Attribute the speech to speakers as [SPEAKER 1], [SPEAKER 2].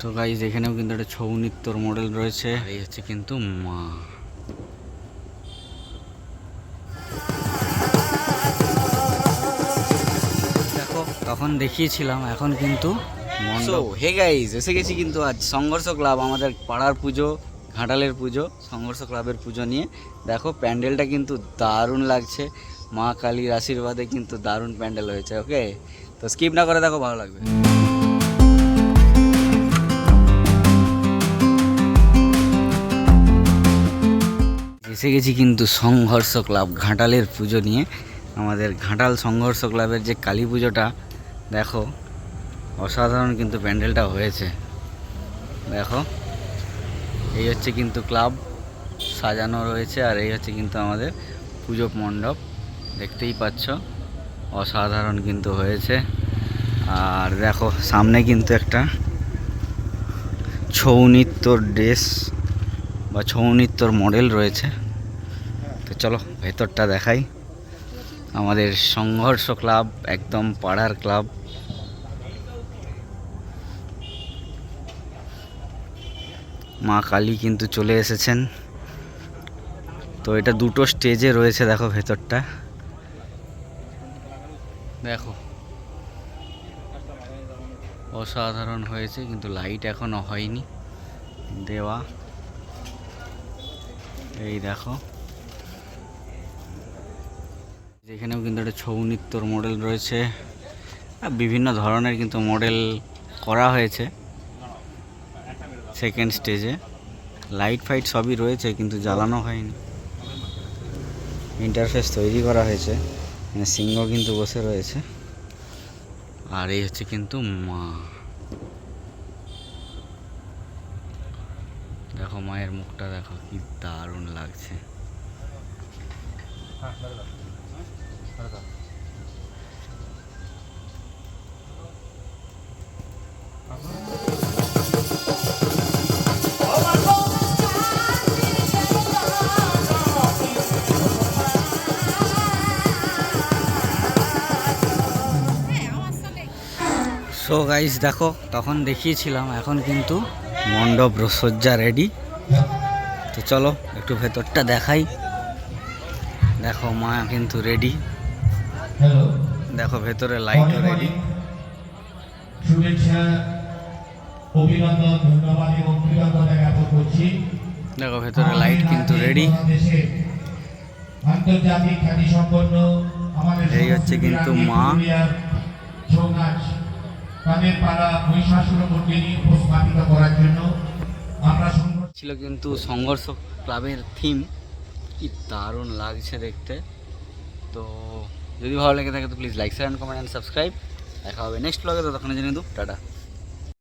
[SPEAKER 1] তো গাইজ এখানেও কিন্তু একটা ছৌ নৃত্যর মডেল রয়েছে। এই হচ্ছে কিন্তু মা। দেখো, তখন দেখিয়েছিলাম, এখন কিন্তু হে গাইজ এসে গেছি কিন্তু আজ সংঘর্ষ ক্লাব, আমাদের পাড়ার পুজো, ঘাটালের পুজো, সংঘর্ষ ক্লাবের পুজো নিয়ে। দেখো, প্যান্ডেলটা কিন্তু দারুণ লাগছে। মা কালীর আশীর্বাদে কিন্তু দারুণ প্যান্ডেল হয়েছে ওকে তো স্কিপ না করে দেখো, ভালো লাগবে। এসে গেছি কিন্তু সংঘর্ষ ক্লাব ঘাটালের পুজো নিয়ে। আমাদের ঘাটাল সংঘর্ষ ক্লাবের যে কালী পুজোটা, দেখো, অসাধারণ কিন্তু প্যান্ডেলটা হয়েছে। দেখো, এই হচ্ছে কিন্তু ক্লাব, সাজানো রয়েছে আর এই হচ্ছে কিন্তু আমাদের পুজো মণ্ডপ। দেখতেই পাচ্ছ, অসাধারণ কিন্তু হয়েছে। আর দেখো, সামনে কিন্তু একটা ছৌ নৃত্যর ড্রেস বা ছৌ নৃত্যর মডেল রয়েছে। তো চলো, ভেতরটা দেখাই। আমাদের সংঘর্ষ ক্লাব, একদম পাড়ার ক্লাব। মা কালী কিন্তু চলে এসেছেন। তো এটা দুটো স্টেজে রয়েছে, দেখো ভেতরটা। দেখো। অসাধারণ হয়েছে, কিন্তু লাইট এখনও হয়নি। দেওয়া। এই দেখো। যেখানেও কিন্তু একটা ছৌ নৃত্যর মডেল রয়েছে। বিভিন্ন ধরনের কিন্তু মডেল করা হয়েছে সেকেন্ড স্টেজে লাইট ফাইট সবই রয়েছে কিন্তু জ্বালানো হয়নি। ইন্টারফেস তৈরি করা হয়েছে। এখানে সিংহ কিন্তু বসে রয়েছে। আর এই হচ্ছে কিন্তু মা। দেখো মায়ের মুখটা দেখো কি দারুণ লাগছে। সো গাইস দেখো, তখন দেখিয়েছিলাম, এখন কিন্তু মণ্ডপ সজ্জা রেডি তো চলো, একটু ভেতরটা দেখাই। দেখো, মা কিন্তু রেডি
[SPEAKER 2] হ্যালো
[SPEAKER 1] দেখো ভেতরে লাইটও রেডি
[SPEAKER 2] শুভেচ্ছা অভিনন্দন ধন্যবাদ এবং কৃতজ্ঞতা জ্ঞাপন করছি।
[SPEAKER 1] দেখো ভেতরে লাইট কিন্তু রেডি
[SPEAKER 2] আন্তর্জাতিক খ্যাতি সম্পন্ন আমাদের
[SPEAKER 1] এই হচ্ছে কিন্তু মা।
[SPEAKER 2] ছৌ নাচ তাদের পাড়া মহিষাসুর মন্দিরী উপস্থাপিত করার জন্য আমরা
[SPEAKER 1] ছিল কিন্তু সংঘর্ষ ক্লাবের থিম কি দারুণ লাগছে দেখতে। তো যদি ভালো লেগে থাকে তো please like share comment and subscribe দেখা হবে নেক্সট ব্লগে তো তখন জেনে দু টাটা।